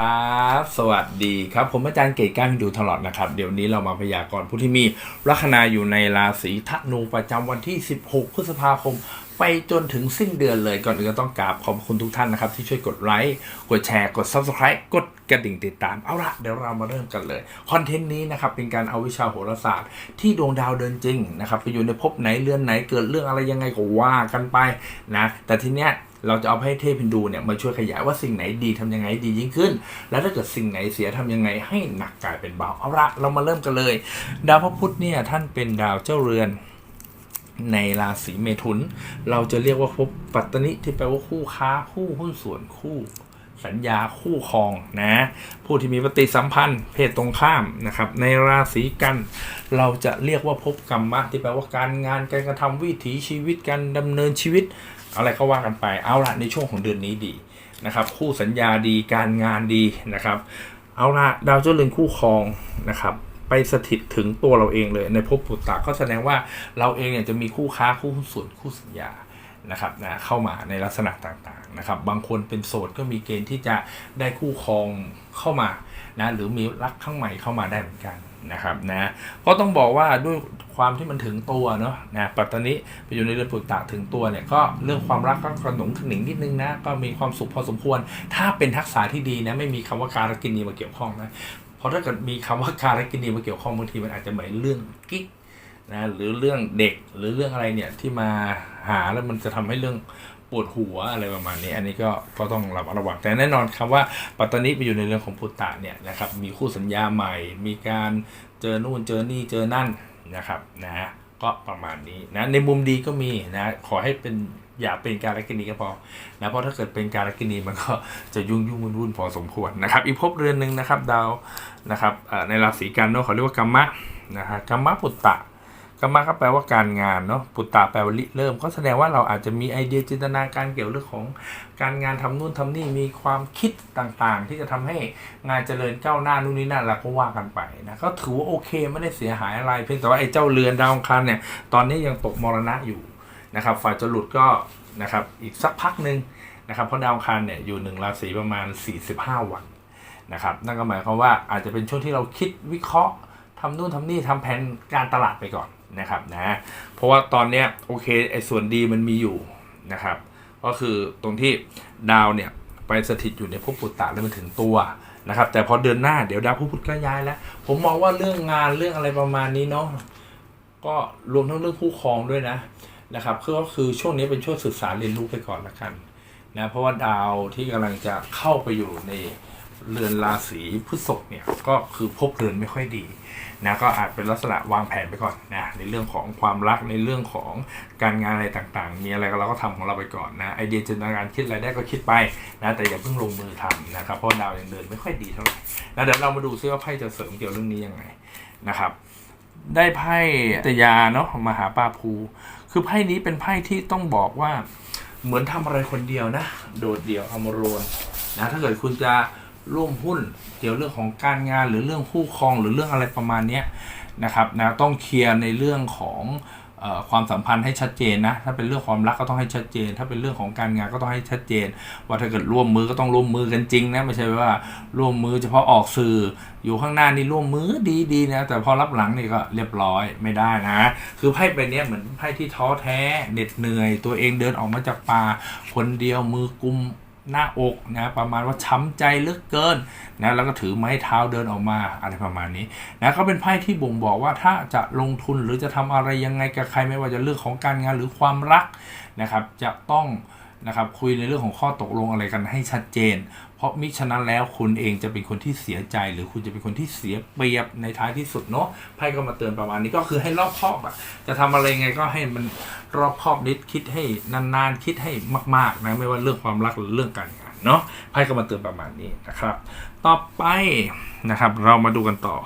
ครับ สวัสดีครับ ผมอาจารย์เก๋ก้างดูตลอดนะครับ เดี๋ยวนี้เรามาพยากรณ์ผู้ที่มีลัคนาอยู่ในราศีธนูประจำวันที่ 16 พฤษภาคม ไปจนถึงสิ้นเดือนเลยก่อนอื่นก็ต้องกราบขอบคุณทุกท่านนะครับ ที่ช่วยกดไลค์กดแชร์กด Subscribe กดกระดิ่งติดตามเอาละเดี๋ยวเรามาเริ่มกันเลยคอนเทนต์นี้นะครับเป็นการเอาวิชาโหราศาสตร์ ที่ดวงดาวเดินจริงนะครับไปอยู่ในภพไหนเรือนไหนเกิดเรื่องอะไรยังไงก็ว่ากันไปนะแต่ทีเนี้ย เราจะเอาให้เทพฮินดูเนี่ยมาช่วยขยายว่าสิ่งไหนดีทำยังไงดียิ่งขึ้น แล้วถ้าเกิดสิ่งไหนเสียทำยังไงให้หนักกลายเป็นเบาเอาละเรามาเริ่มกันเลย ดาวพระพุธเนี่ยท่านเป็นดาวเจ้าเรือนในราศีเมถุน เราจะเรียกว่าภพปัตตนิที่แปลว่าคู่ค้าคู่หุ้นส่วนคู่สัญญาคู่ครองนะผู้ที่มีปฏิสัมพันธ์ เพศตรงข้ามนะครับในราศีกัน เราจะเรียกว่าภพกรรมะที่แปลว่าการงานการกระทำวิถีชีวิตการดำเนินชีวิต อะไรก็ว่ากันไปเอาละในช่วงของเดือนนี้ดีนะครับคู่สัญญาดีการงานดีนะครับ เอาละดาวเจ้าเรือนคู่ครองนะครับไปสถิตถึงตัวเราเองเลยในภพปุตตะก็แสดงว่าเราเองเนี่ยจะมีคู่ค้าคู่หุ้นส่วนคู่สัญญา นะครับนะเข้ามาในลักษณะต่างๆนะครับ บางคนเป็นโสดก็มีเกณฑ์ที่จะได้คู่ครองเข้ามานะหรือมีรักข้างใหม่เข้ามาได้เหมือนกันนะครับนะก็ต้องบอกว่าด้วยความที่มันถึงตัวเนาะนะปัตตานิไปอยู่ในเรือนปุตตะถึงตัวเนี่ยก็เรื่องความรักก็กระหนงขนิงนิดนึงนะก็มีความสุขพอสมควร ถ้าเป็นทักษะที่ดีนะไม่มีคำว่าการกินนีมาเกี่ยวข้องนะเพราะถ้าเกิดมีคำว่าการกินนีมาเกี่ยวข้องบางทีมันอาจจะหมายเรื่องกิ๊ก นะหรือเรื่องเด็กหรือเรื่องอะไรเนี่ยที่มาหาแล้วมันจะทำให้เรื่องปวดหัวอะไรประมาณนี้ อันนี้ก็ก็ต้องระมัดระวังแต่แน่นอนคำว่าปัตตานิไปอยู่ในเรื่องของพุตตะเนี่ยนะครับมีคู่สัญญาใหม่ มีการเจอนู่นเจอนี่เจอนั่นนะครับนะก็ประมาณนี้นะในมุมดีก็มีนะขอให้เป็นอย่าเป็นการกินีก็พอนะเพราะถ้าเกิดเป็นการกินีมันก็จะยุ่งยุ่งวุ่นวุ่นพอสมควรนะครับ อีกภพเรือนหนึ่งนะครับดาวนะครับในราศีกันเนาะเขาเรียกว่ากรรมะนะฮะกรรมะปุตตะ กรรมะก็แปลว่าการงานเนาะปุตตะแปลว่าริเริ่มก็แสดงว่าเราอาจจะมีไอเดียจินตนาการเกี่ยวเรื่องของการงานทำนู่นทำนี่มีความคิดต่างๆ ที่จะทำให้งานเจริญก้าวหน้านู่นนี่นั่นเราก็ว่ากันไปนะก็ถือว่าโอเคไม่ได้เสียหายอะไร เพียงแต่ว่าไอ้เจ้าเรือนดาวอังคารเนี่ยตอนนี้ยังตกมรณะอยู่นะครับฝ่ายจะหลุดก็นะครับอีกสักพักหนึ่งนะครับเพราะดาวอังคารเนี่ยอยู่หนึ่งราศีประมาณ 45 วันนะครับนั่นก็หมายความว่าอาจจะเป็นช่วงที่เราคิดวิเคราะห์ทำนู่นทำนี่ทำแผนการตลาดไปก่อน นะครับนะเพราะว่าตอนเนี้ยโอเคไอ้ส่วนดีมันมีอยู่นะครับ ก็คือตรงที่ดาวเนี่ยไปสถิตอยู่ในภพปุตตะแล้วมันถึงตัวนะครับ แต่พอเดือนหน้าเดี๋ยวดาวพฤหัสก็ย้ายแล้ว ผมมองว่าเรื่องงานเรื่องอะไรประมาณนี้เนาะก็รวมทั้งเรื่องคู่ครองด้วยนะนะครับก็คือช่วงนี้เป็นช่วงศึกษาเรียนรู้ไปก่อนละกันนะเพราะว่าดาวที่กำลังจะเข้าไปอยู่ใน เรือนราศีพฤษภเนี่ยก็คือภพเรือนไม่ค่อยดีนะก็อาจเป็นลักษณะวางแผนไปก่อนนะในเรื่องของความรักในเรื่องของการงานอะไรต่างๆ มีอะไรก็เราก็ทำของเราไปก่อนนะไอเดียจินตนาการคิดอะไรได้ก็คิดไปนะแต่อย่าเพิ่งลงมือทำนะครับเพราะดาวยังเดินไม่ค่อยดีเท่าไหร่นะเดี๋ยวเรามาดูซิว่าไพ่จะเสริมเกี่ยวเรื่องนี้ยังไงนะครับได้ไพ่ตยาเนาะมหาปาภู คือไพ่นี้เป็นไพ่ที่ต้องบอกว่าเหมือนทำอะไรคนเดียวนะ โดดเดี่ยวอมโรนนะถ้าเกิดคุณจะ ร่วมหุ้นเกี่ยวเรื่องของการงานหรือเรื่องคู่ครองหรือเรื่องอะไรประมาณนี้นะครับนะต้องเคลียร์ในเรื่องของออความสัมพันธ์ให้ชัดเจนนะถ้าเป็นเรื่องความรักก็ต้องให้ชัดเจน ถ้าเป็นเรื่องของการงานก็ต้องให้ชัดเจน ว่าถ้าเกิดร่วมมือก็ต้องร่วมมือกันจริงนะไม่ใช่ว่าร่วมมือเฉพาะออกสื่ออยู่ข้างหน้านี่ร่วมมือดีๆนะแต่พอรับหลังนี่ก็เรียบร้อยไม่ได้นะ คือไพ่ใบนี้เหมือนไพ่ที่ท้อแท้เหน็ดเหนื่อย ตัวเองเดินออกมาจากป่าคนเดียวมือกุม หน้าอกนะประมาณว่าช้ำใจเหลือเกินนะแล้วก็ถือไม้เท้าเดินออกมาอะไรประมาณนี้นะก็เป็นไพ่ที่บ่งบอกว่าถ้าจะลงทุนหรือจะทำอะไรยังไงกับใครไม่ว่าจะเรื่องของการงานหรือความรักนะครับจะต้อง นะครับคุยในเรื่องของข้อตกลงอะไรกันให้ชัดเจน เพราะมิฉะนั้นแล้วคุณเองจะเป็นคนที่เสียใจ หรือคุณจะเป็นคนที่เสียเปรียบในท้ายที่สุดเนาะไพ่ก็มาเตือนประมาณนี้ก็คือให้รอบคอบอะจะทำอะไรไงก็ให้มันรอบคอบนิดคิดให้นานๆคิดให้มากๆนะไม่ว่าเรื่องความรักหรือเรื่องการงานเนาะไพ่ก็มาเตือนประมาณนี้นะครับ ต่อไปนะครับเรามาดูกันต่อ